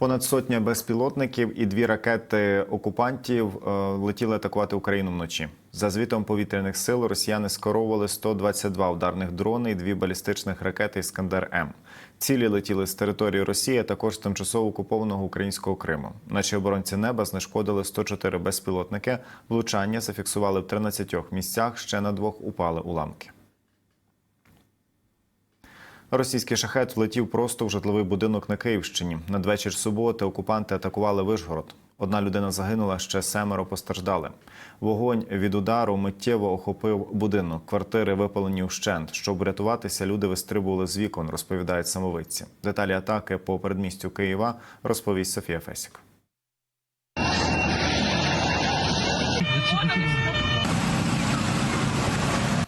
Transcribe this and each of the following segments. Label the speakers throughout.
Speaker 1: Понад сотня безпілотників і дві ракети окупантів е, летіли атакувати Україну вночі. За звітом повітряних сил росіяни скеровували 122 ударних дрони і дві балістичних ракети Іскандер М. Цілі летіли з території Росії, а також тимчасово окупованого українського Криму. Наші оборонці неба знешкодили 104 безпілотники. Влучання зафіксували в 13 місцях. Ще на двох упали уламки. Російський шахет влетів просто в житловий будинок на Київщині. Надвечір суботи окупанти атакували Вишгород. Одна людина загинула, ще семеро постраждали. Вогонь від удару миттєво охопив будинок. Квартири випалені вщент. Щоб врятуватися, люди вистрибували з вікон, розповідають самовидці. Деталі атаки по передмістю Києва розповість Софія Фесік.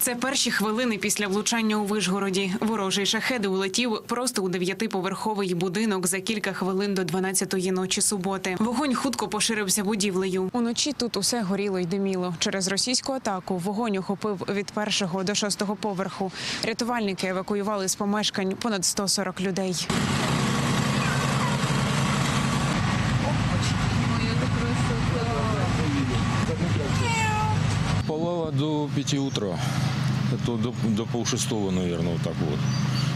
Speaker 2: Це перші хвилини після влучання у Вишгороді. Ворожий шахет улетів просто у дев'ятиповерховий будинок за кілька хвилин до 12-ї ночі суботи. Вогонь хутко поширився будівлею. Уночі тут усе горіло й диміло. Через російську атаку вогонь охопив від першого до шостого поверху. Рятувальники евакуювали з помешкань понад 140 людей.
Speaker 3: Палало до 5 утра Это до, до полшестого, наверное, вот так вот.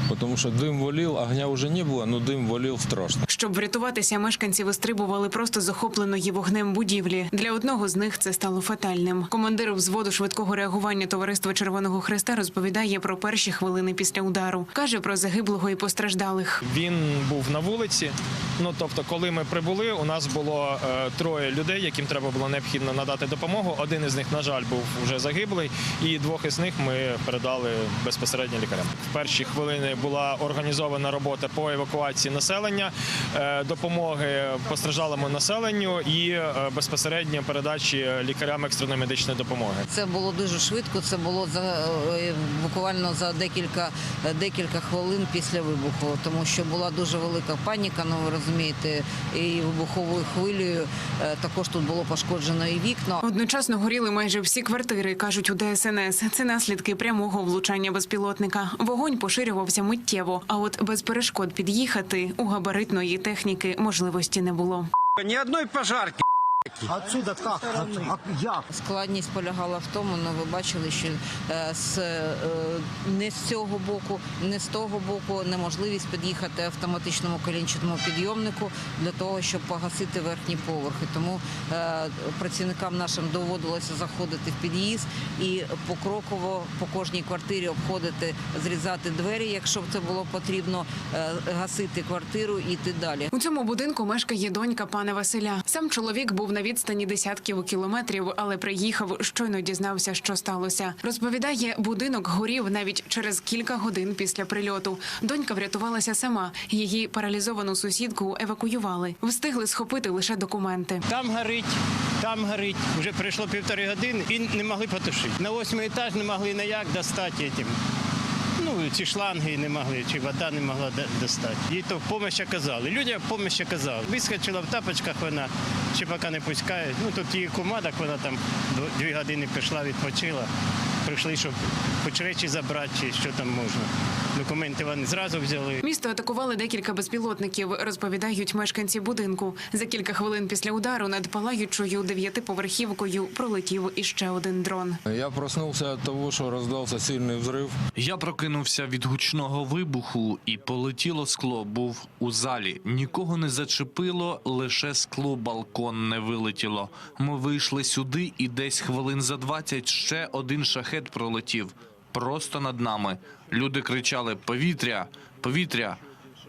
Speaker 3: Потому что дым валил, огня уже не было, но дым валил страшно.
Speaker 2: Щоб врятуватися, мешканці вистрибували просто з охопленої вогнем будівлі. Для одного з них це стало фатальним. Командир взводу швидкого реагування товариства Червоного Хреста розповідає про перші хвилини після удару. каже про загиблого і постраждалих.
Speaker 4: Він був на вулиці. Ну тобто, коли ми прибули, у нас було е, троє людей, яким треба було необхідно надати допомогу. Один із них, на жаль, був вже загиблий, і двох із них ми передали безпосередньо лікарям. В перші хвилини була організована робота по евакуації населення, е, допомоги постраждалому населенню і е, безпосередньо передачі лікарям екстреної медичної допомоги.
Speaker 5: Це було дуже швидко. Це було за буквально за декілька декілька хвилин після вибуху, тому що була дуже велика паніка. Ну розумієте, і вибуховою хвилею е, також тут було пошкоджено і вікна.
Speaker 2: Одночасно горіли майже всі квартири, кажуть у ДСНС. Це наслідки прямого влучання безпілотника. Вогонь поширювався миттєво, а от без перешкод під'їхати у габаритної техніки можливості не було.
Speaker 6: Ні одної пожарки.
Speaker 7: Отсюда как? От, а як?
Speaker 5: Складність полягала в тому, ну ви бачили, що е, з, е, не з цього боку, не з того боку неможливість під'їхати автоматичному колінчатому підйомнику для того, щоб погасити верхні поверхи. Тому е, працівникам нашим доводилося заходити в під'їзд і покроково по кожній квартирі обходити, зрізати двері, якщо б це було потрібно, е, гасити квартиру і йти далі.
Speaker 2: У цьому будинку мешкає донька пана Василя. Сам чоловік був на відстані десятків кілометрів, але приїхав, щойно дізнався, що сталося. Розповідає, будинок горів навіть через кілька годин після прильоту. Донька врятувалася сама. Її паралізовану сусідку евакуювали. Встигли схопити лише документи.
Speaker 6: Там горить, там горить. Вже пройшло півтори години і не могли потушити. На восьмий етаж не могли ніяк достати цим. Ну, ці шланги не могли, чи вода не могла достати. Їй то помощь оказали. Людям помощь оказали. Вискочила в тапочках вона, ще поки не пускають. Ну, тут її кума, так вона там дві години пішла, відпочила. Прийшли, щоб хоч речі забрати, чи що там можна. Документи вони зразу взяли.
Speaker 2: Місто атакували декілька безпілотників, розповідають мешканці будинку. За кілька хвилин після удару над палаючою дев'ятиповерхівкою пролетів іще один дрон.
Speaker 3: Я проснулся от того, что раздался сильный взрыв.
Speaker 8: Я прокинувся від гучного вибуху, і полетіло скло. Був у залі. Нікого не зачепило, лише скло балконне вилетіло. Ми вийшли сюди, і десь хвилин за 20 ще один шахет пролетів просто над нами. Люди кричали: Повітря, повітря.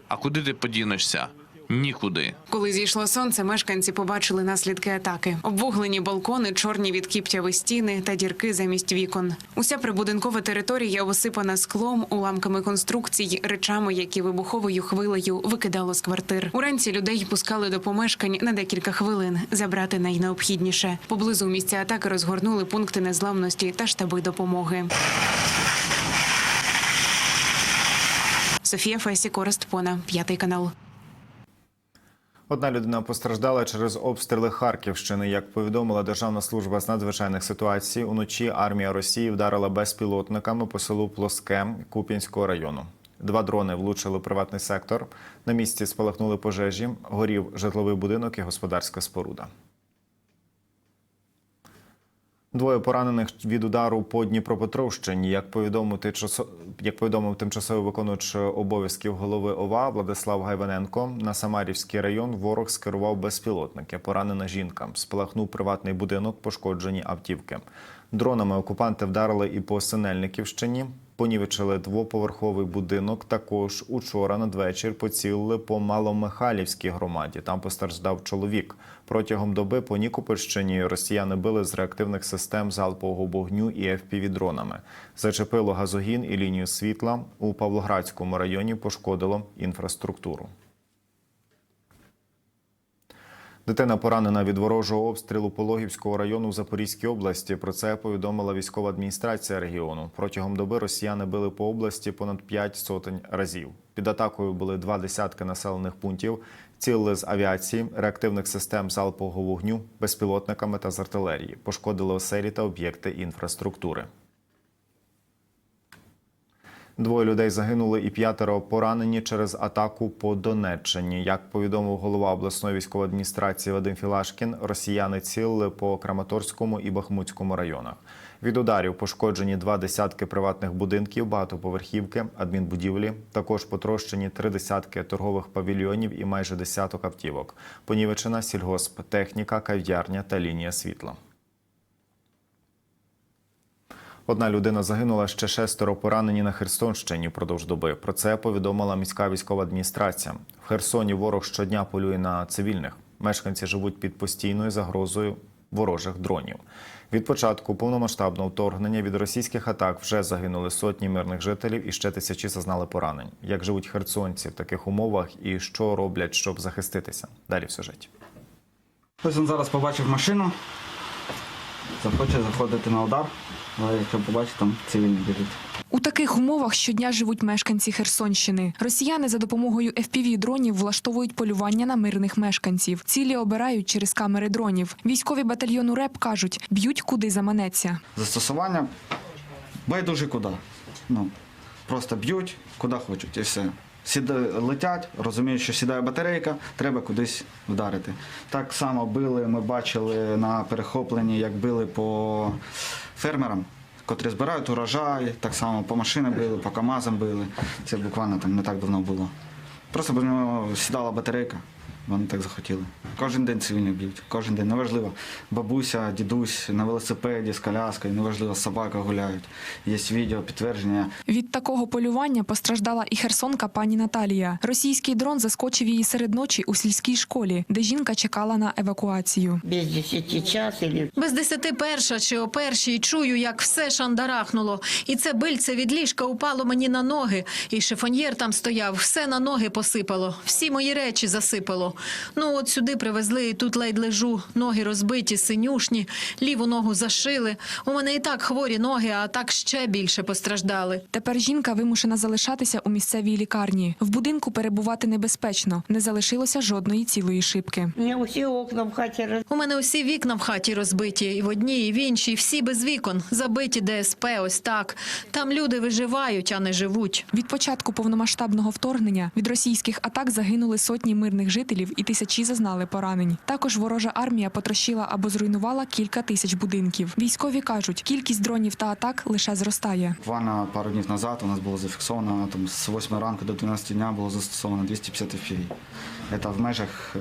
Speaker 8: А куди ти подінешся? Нікуди.
Speaker 2: Коли зійшло сонце, мешканці побачили наслідки атаки: обвуглені балкони, чорні від кіптяви стіни та дірки замість вікон. Уся прибудинкова територія осипана склом, уламками конструкцій, речами, які вибуховою хвилею викидало з квартир. Уранці людей пускали до помешкань на декілька хвилин забрати найнеобхідніше. Поблизу місця атаки розгорнули пункти незламності та штаби допомоги. Софія Фесі, Корест Пона, п'ятий канал.
Speaker 1: Одна людина постраждала через обстріли Харківщини. Як повідомила Державна служба з надзвичайних ситуацій, уночі армія Росії вдарила безпілотниками по селу Плоске Куп'янського району. Два дрони влучили в приватний сектор. На місці спалахнули пожежі, горів житловий будинок і господарська споруда. Двоє поранених від удару по Дніпропетровщині. Як повідомив, як повідомив тимчасовий виконувач обов'язків голови ОВА Владислав Гайваненко, на Самарівський район ворог скерував безпілотники. Поранена жінка. Спалахнув приватний будинок, пошкоджені автівки. Дронами окупанти вдарили і по Синельниківщині. Понівечили двоповерховий будинок. Також учора надвечір поцілили по Маломихайлівській громаді. Там постраждав чоловік. Протягом доби по Нікопольщині росіяни били з реактивних систем залпового вогню і FPV-дронами. Зачепило газогін і лінію світла. У Павлоградському районі пошкодило інфраструктуру. Дитина поранена від ворожого обстрілу Пологівського району в Запорізькій області. Про це повідомила військова адміністрація регіону. Протягом доби росіяни били по області понад 5 сотень разів. Під атакою були два десятки населених пунктів. Цілили з авіації, реактивних систем залпового вогню, безпілотниками та з артилерії. Пошкодили оселі та об'єкти інфраструктури. Двоє людей загинули і п'ятеро поранені через атаку по Донеччині. Як повідомив голова обласної військової адміністрації Вадим Філашкін, росіяни цілили по Краматорському і Бахмутському районах. Від ударів пошкоджені два десятки приватних будинків, багатоповерхівки, адмінбудівлі. Також потрощені три десятки торгових павільйонів і майже десяток автівок. Понівечена сільгосп, техніка, кав'ярня та лінія світла. Одна людина загинула, ще шестеро поранені на Херсонщині впродовж доби. Про це повідомила міська військова адміністрація. В Херсоні ворог щодня полює на цивільних. Мешканці живуть під постійною загрозою ворожих дронів. Від початку повномасштабного вторгнення від російських атак вже загинули сотні мирних жителів і ще тисячі зазнали поранень. Як живуть херсонці в таких умовах і що роблять, щоб захиститися? Далі в сюжеті.
Speaker 9: Ось він зараз побачив машину, захоче заходити на удар, але якщо побачить, там цивільні біжуть.
Speaker 10: У таких умовах щодня живуть мешканці Херсонщини. Росіяни за допомогою FPV-дронів влаштовують полювання на мирних мешканців. Цілі обирають через камери дронів. Військові батальйону РЕП кажуть, б'ють куди заманеться.
Speaker 9: Застосування байдуже куди. Ну, просто б'ють, куди хочуть, і все. Сіда, летять, розуміють, що сідає батарейка, треба кудись вдарити. Так само били, ми бачили на перехопленні, як били по фермерам, котрі збирають урожай, так само по машинам били, по КАМАЗам били. Це буквально там не так давно було. Просто бо в нього сідала батарейка, вони так захотіли. Кожен день цивільних б'ють, кожен день, неважливо. Бабуся, дідусь на велосипеді з коляскою, неважливо, собака гуляють. Є відео, підтвердження.
Speaker 10: Від такого полювання постраждала і херсонка пані Наталія. Російський дрон заскочив її серед ночі у сільській школі, де жінка чекала на евакуацію.
Speaker 11: без 10 час или
Speaker 12: Без десяти перша чи о першій чую, як все шандарахнуло. І це бильце від ліжка упало мені на ноги. І шифоньєр там стояв, все на ноги посипало, всі мої речі засипало. Ну от сюди привезли, і тут ледь лежу. Ноги розбиті, синюшні, ліву ногу зашили. У мене і так хворі ноги, а так ще більше постраждали.
Speaker 10: Тепер жінка вимушена залишатися у місцевій лікарні. В будинку перебувати небезпечно. Не залишилося жодної цілої шибки.
Speaker 11: у меня все окна в хате раз...
Speaker 12: У мене усі вікна в хаті розбиті, і в одній, і в іншій, всі без вікон, забиті ДСП, ось так. Там люди виживають, а не живуть.
Speaker 10: Від початку повномасштабного вторгнення від російських атак загинули сотні мирних жителів і тисячі зазнали поранень. Також ворожа армія потрощила або зруйнувала кілька тисяч будинків. Військові кажуть, кількість дронів та атак лише зростає.
Speaker 9: Буквально пару днів назад у нас було зафіксовано, там, з 8 ранку до 12 дня було застосовано 250 FPV. Це в межах е,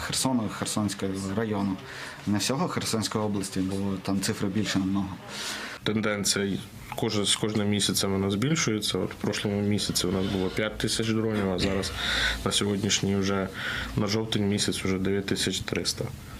Speaker 9: Херсону, Херсонського району. Не всього Херсонської області, бо там цифри більше намного.
Speaker 13: тенденція кожен з кожним місяцем вона збільшується. От в прошлому місяці у нас було 5 тисяч дронів, а зараз на сьогоднішній вже на жовтень місяць вже 9300.